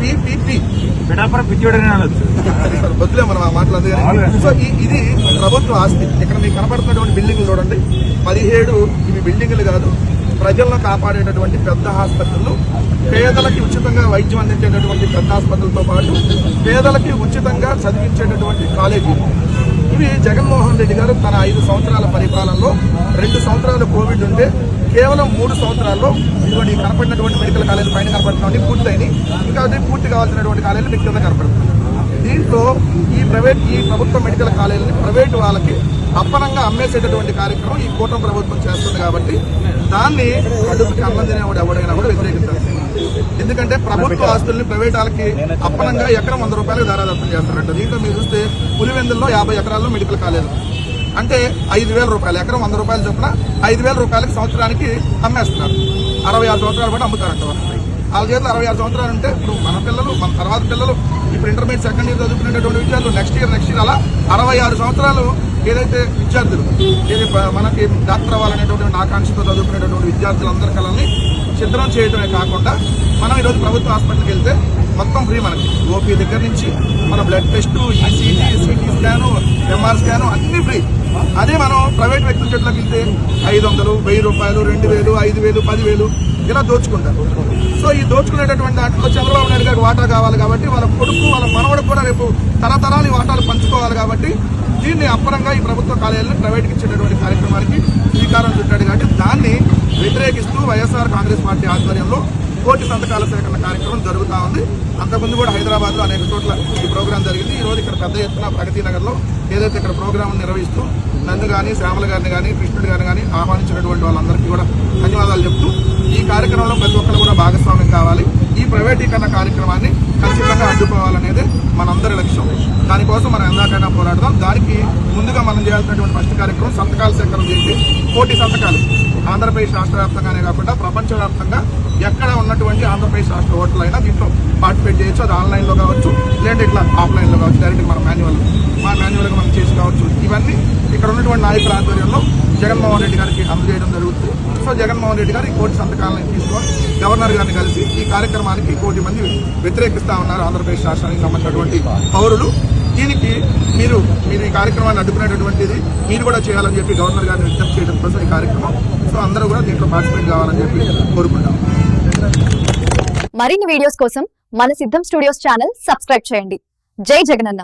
PPP Pithapuram వద్దులే మనం ఆ సో ఇది ప్రభుత్వ ఆస్తి. ఇక్కడ మీకు కనపడుతున్నటువంటి బిల్డింగ్లు చూడండి. పదిహేడు ఇవి బిల్డింగ్లు కాదు. ప్రజలను కాపాడేటటువంటి పెద్ద ఆసుపత్రులు. పేదలకి ఉచితంగా వైద్యం అందించేటటువంటి పెద్ద ఆసుపత్రులతో పాటు పేదలకి ఉచితంగా చదివించేటటువంటి కాలేజీలు. ఇవి జగన్మోహన్ రెడ్డి గారు తన ఐదు సంవత్సరాల పరిపాలనలో రెండు సంవత్సరాలు కోవిడ్ ఉంటే కేవలం మూడు సంవత్సరాల్లో ఇటువంటి కనపడినటువంటి మెడికల్ కాలేజీ పైన కనపడుతున్నాయి పూర్తయినాయి. ఇంకా అది పూర్తి కావాల్సినటువంటి కాలేజీలు మీకు కింద కనపడుతుంది దీంట్లో ఈ ప్రైవేట్ ఈ ప్రభుత్వ మెడికల్ కాలేజీని ప్రైవేట్ వాళ్ళకి అప్పనంగా అమ్మేసేటటువంటి కార్యక్రమం ఈ కూటమి ప్రభుత్వం చేస్తుంది కాబట్టి దాన్ని కడుపుకి అన్నం తినేవాడు ఎవడైనా కూడా వ్యతిరేకిస్తారు. ఎందుకంటే ప్రభుత్వ ఆస్తుల్ని ప్రైవేట్ వాళ్ళకి అప్పనంగా ఎకరం వంద రూపాయలకు ధారాదత్తం చేస్తారంట. దీంట్లో మీరు చూస్తే పులివెందుల్లో యాభై ఎకరాల్లో మెడికల్ కాలేజ్ అంటే ఐదు వేల రూపాయలు ఎకరం వంద రూపాయలు చొప్పున ఐదు వేల రూపాయలకి సంవత్సరానికి అమ్మేస్తున్నారు. అరవై ఆరు సంవత్సరాలు కూడా అమ్ముతారంట వాళ్ళ. చేతిలో అరవై ఆరు సంవత్సరాలు ఉంటే ఇప్పుడు మన పిల్లలు మన తర్వాత పిల్లలు ఇప్పుడు ఇంటర్మీడియట్ సెకండ్ ఇయర్ చదువుకునేటటువంటి విద్యార్థులు నెక్స్ట్ ఇయర్ నెక్స్ట్ ఇయర్ అలా అరవై ఆరు సంవత్సరాలు ఏదైతే విద్యార్థులు ఏది మనకి డాక్టర్ అవ్వాలనేటువంటి ఆకాంక్షతో చదువుకునేటటువంటి విద్యార్థులందరి కళల్ని చిత్రం చేయడమే కాకుండా మనం ఈరోజు ప్రభుత్వ హాస్పిటల్కి వెళ్తే మొత్తం ఫ్రీ మనకి. ఓపీ దగ్గర నుంచి మన blood test ECG CT scan MR అన్ని ఫ్రీ. అదే మనం ప్రైవేట్ వ్యక్తుల చేతిలోకి వెళ్తే ఐదు వందలు వెయ్యి రూపాయలు రెండు వేలు ఐదు వేలు పదివేలు ఇలా దోచుకుంటారు. సో ఈ దోచుకునేటటువంటి దాంట్లో చంద్రబాబు నాయుడు గారికి వాటా కావాలి కాబట్టి వాళ్ళ కొడుకు వాళ్ళ మనవడు కూడా రేపు తరతరాలు వాటాలు పంచుకోవాలి కాబట్టి దీన్ని అప్పరంగా ఈ ప్రభుత్వ కాలేజీలను ప్రైవేట్కి ఇచ్చేటటువంటి కార్యక్రమానికి శ్రీకారం చుట్టాడు. కాబట్టి దాన్ని వ్యతిరేకిస్తూ వైఎస్ఆర్ కాంగ్రెస్ పార్టీ ఆధ్వర్యంలో కోటి సంతకాల సేకరణ కార్యక్రమం జరుగుతూ ఉంది. అంతకుముందు కూడా హైదరాబాద్లో అనేక చోట్ల ఈ ప్రోగ్రాం జరిగింది. ఈ రోజు ఇక్కడ పెద్ద ఎత్తున ప్రగతి నగర్లో ఏదైతే ఇక్కడ ప్రోగ్రాం నిర్వహిస్తూ నన్ను కానీ శ్యామల గారిని కానీ కృష్ణుడి గారిని కానీ ఆహ్వానించినటువంటి వాళ్ళందరికీ కూడా ధన్యవాదాలు చెప్తూ ఈ కార్యక్రమంలో ప్రతి ఒక్కరు కూడా భాగస్వామ్యం కావాలి. ఈ ప్రైవేటీకరణ కార్యక్రమాన్ని ఖచ్చితంగా అడ్డుకోవాలనేది మనందరి దానికోసం మనం ఎందాకైనా పోరాడదాం. దానికి ముందుగా మనం చేయాల్సినటువంటి ఫస్ట్ కార్యక్రమం సంతకాల సేకరణ చేసి కోటి సంతకాలు. ఆంధ్రప్రదేశ్ రాష్ట్ర వ్యాప్తంగానే కాకుండా ప్రపంచవ్యాప్తంగా ఎక్కడ ఉన్నటువంటి ఆంధ్రప్రదేశ్ రాష్ట్ర ఓటర్లు అయినా దీంట్లో పార్టిసిపేట్ చేయొచ్చు. అది ఆన్లైన్లో కావచ్చు లేదంటే ఇట్లా ఆఫ్లైన్లో కావచ్చు డైరెక్ట్ మన మాన్యువల్ మా మాన్యువల్గా మనం చేసి కావచ్చు. ఇవన్నీ ఇక్కడ ఉన్నటువంటి నాయకుల ఆధ్వర్యంలో జగన్మోహన్ రెడ్డి గారికి అందజేయడం జరుగుతుంది. సో జగన్మోహన్ రెడ్డి గారు ఈ కోటి సంతకాలను తీసుకొని గవర్నర్ గారిని కలిసి ఈ కార్యక్రమానికి కోటి మంది వ్యతిరేకిస్తా ఉన్నారు ఆంధ్రప్రదేశ్ రాష్ట్రానికి సంబంధించినటువంటి పౌరులు. దీనికి మీరు మీరు ఈ కార్యక్రమాన్ని అడ్డుకునేటటువంటిది మీరు కూడా చేయాలని చెప్పి గవర్నర్ గారిని విజ్ఞప్తి చేయడం కోసం ఈ కార్యక్రమం. సో అందరూ కూడా దీంట్లో పార్టిసిపేట్ కావాలని చెప్పి కోరుకుంటాం. మరిన్ని వీడియోస్ కోసం మన సిద్ధం స్టూడియోస్ ఛానల్ సబ్స్క్రైబ్ చేయండి. జై జగనన్న.